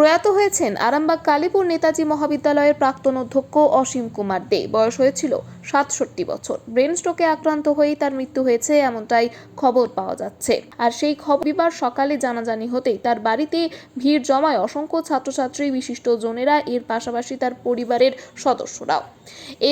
প্রয়াত হয়েছেন আরামবাগ কালীপুর নেতাজি মহাবিদ্যালয়ের প্রাক্তন অধ্যক্ষ অসীম কুমার দে। বয়স হয়েছিল সাতষট্টি বছর। ব্রেন স্ট্রোকে আক্রান্ত হয়েই তার মৃত্যু হয়েছে এমনটাই খবর পাওয়া যাচ্ছে। আর সেই খবিবার সকালে জানাজানি হতেই তার বাড়িতে ভিড় জমায় অসংখ্য ছাত্রছাত্রী, বিশিষ্ট জনেরা, এর পাশাপাশি তার পরিবারের সদস্যরাও।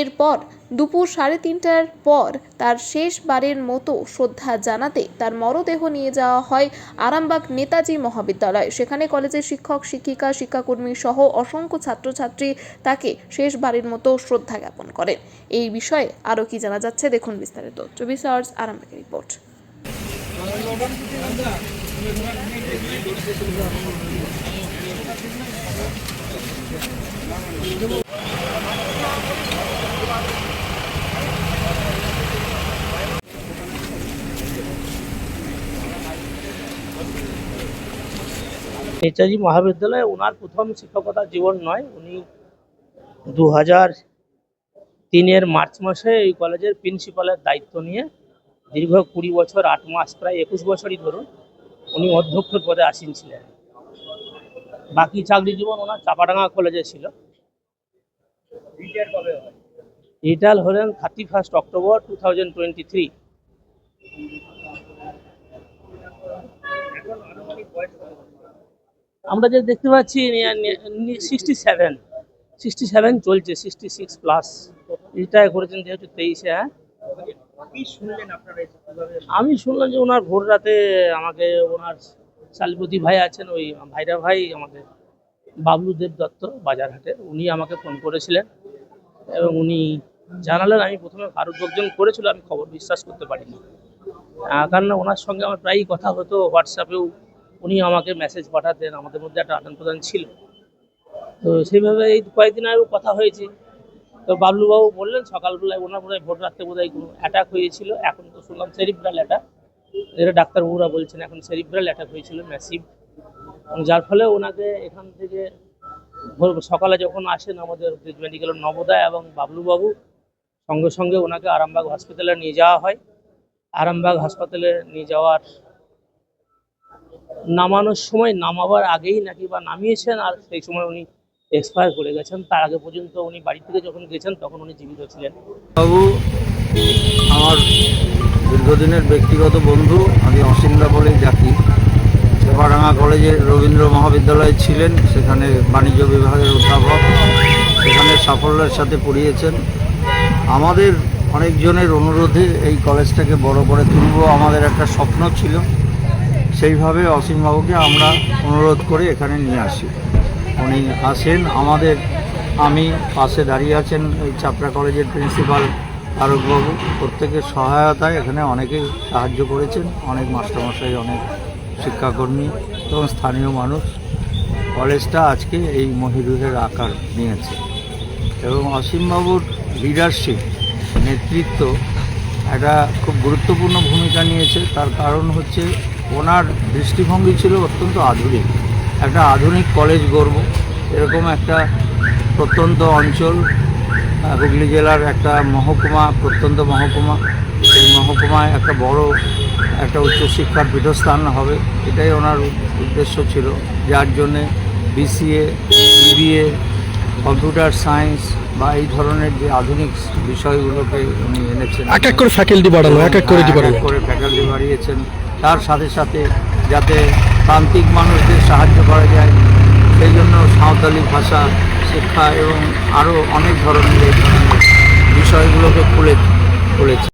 এরপর দুপুর সাড়ে তিনটার পর তার শেষবারের মতো শ্রদ্ধা জানাতে তার মরদেহ নিয়ে যাওয়া হয় আরামবাগ নেতাজি মহাবিদ্যালয়। সেখানে কলেজের শিক্ষক, শিক্ষিকা, শিক্ষাকর্মী সহ অসংখ্য ছাত্রছাত্রী তাকে শেষবারের মতো শ্রদ্ধা জ্ঞাপন করেন। এই বিষয়ে আরও কি জানা যাচ্ছে, দেখুন বিস্তারিত। চব্বিশ আওয়ার্স আরামবাগের রিপোর্ট। নেতাজি মহাবিদ্যালয়ে ওনার প্রথম শিক্ষকতা জীবন নয়, উনি দু হাজার তিনের মার্চ মাসে এই কলেজের প্রিন্সিপালের দায়িত্ব নিয়ে দীর্ঘ কুড়ি বছর আট মাস প্রায় একুশ বছরই ধরুন উনি অধ্যক্ষর পদে আসীন ছিলেন। বাকি চাকরি জীবন ওনার চাপাডাঙ্গা কলেজে ছিল। রিটায়ার হলেন thirty first October two thousand twenty three আমরা যে দেখতে পাচ্ছি সিক্সটি সেভেন সিক্সটি সেভেন চলছে সিক্সটি সিক্স প্লাস রিটায়ার করেছেন যেহেতু তেইশে হ্যাঁ। শুনলেন আপনারা আমি শুনলাম যে ওনার ভোর রাতে আমাকে ওনার শালিপতি ভাই আছেন ওই ভাইরা ভাই আমাদের বাবলু দেব দত্ত বাজারহাটে উনি আমাকে ফোন করেছিলেন। এবং উনি জানালেন আমি প্রথমে ভারত লোকজন করেছিল আমি খবর বিশ্বাস করতে পারিনি। কারণ ওনার সঙ্গে আমার প্রায়ই কথা হতো হোয়াটসঅ্যাপেও উনি আমাকে মেসেজ পাঠাতেন আমাদের মধ্যে একটা আদান প্রদান ছিল। তো সেইভাবে এই কয়েকদিন আগেও কথা হয়েছে। তো বাবলুবাবু বললেন, সকালবেলায় ওনার বোধহয় ভোর রাত্রে বোধহয় কোনো অ্যাটাক হয়েছিল। এখন তো শুনলাম সেরিব্রাল অ্যাটাক এটা ডাক্তারবাবুরা বলছেন, এখন সেরিব্রাল অ্যাটাক হয়েছিল ম্যাসিভ যার ফলে ওনাকে এখান থেকে ভোর সকালে যখন আসেন আমাদের মেডিকেল নবোদয় এবং বাবলুবাবু, সঙ্গে সঙ্গে ওনাকে আরামবাগ হসপিটালে নিয়ে যাওয়া হয়। আরামবাগ হাসপাতালে নিয়ে যাওয়ার নামানোর সময় নামাবার আগেই নাকি বা নামিয়েছেন, আর সেই সময় উনি এক্সপায়ার করে গেছেন, তার আগে পর্যন্ত উনি বাড়ি থেকে যখন গেছেন, তখন উনি জীবিত ছিলেন। বাবু, আমার দীর্ঘদিনের ব্যক্তিগত বন্ধু, আমি অসিন্দা বলেই ডাকি। চেপাডাঙ্গা কলেজের রবীন্দ্র মহাবিদ্যালয়ে ছিলেন, সেখানে বাণিজ্য বিভাগের অধ্যাপক, সেখানে সাফল্যের সাথে পড়িয়েছেন। আমাদের অনেকজনের অনুরোধে এই কলেজটাকে বড় করে তুলব আমাদের একটা স্বপ্ন ছিল। সেইভাবে অসীমবাবুকে আমরা অনুরোধ করে এখানে নিয়ে আসি। উনি আসেন আমাদের, আমি পাশে দাঁড়িয়ে আছেন এই চাপড়া কলেজের প্রিন্সিপাল তারকবাবু প্রত্যেকের সহায়তায় এখানে অনেকেই সাহায্য করেছেন, অনেক মাস্টারমশাই, অনেক শিক্ষাকর্মী এবং স্থানীয় মানুষ। কলেজটা আজকে এই মহিরুহের আকার নিয়েছে এবং অসীমবাবুর লিডারশিপ নেতৃত্ব একটা খুব গুরুত্বপূর্ণ ভূমিকা নিয়েছে। তার কারণ হচ্ছে ওনার দৃষ্টিভঙ্গি ছিল অত্যন্ত আধুনিক। একটা আধুনিক কলেজ গড়ব। এরকম একটা প্রত্যন্ত অঞ্চল হুগলি জেলার একটা মহকুমা প্রত্যন্ত মহকুমা। এই মহকুমায় একটা বড় একটা উচ্চশিক্ষার পীঠস্থান হবে এটাই ওনার উদ্দেশ্য ছিল। যার জন্যে বিসিএ বিবিএ কম্পিউটার সায়েন্স বা এই ধরনের যে আধুনিক বিষয়গুলোকে উনি এনেছেন। এক এক করে ফ্যাকাল্টি বাড়ানো এক এক করে ফ্যাকাল্টি বাড়িয়েছেন। তার সাথে সাথে যাতে প্রান্তিক মানুষদের সাহায্য করা যায়। সেই জন্য সাঁওতালি ভাষা, শিক্ষা এবং আরও অনেক ধরনের বিষয়গুলোকে খুলে খুলেছে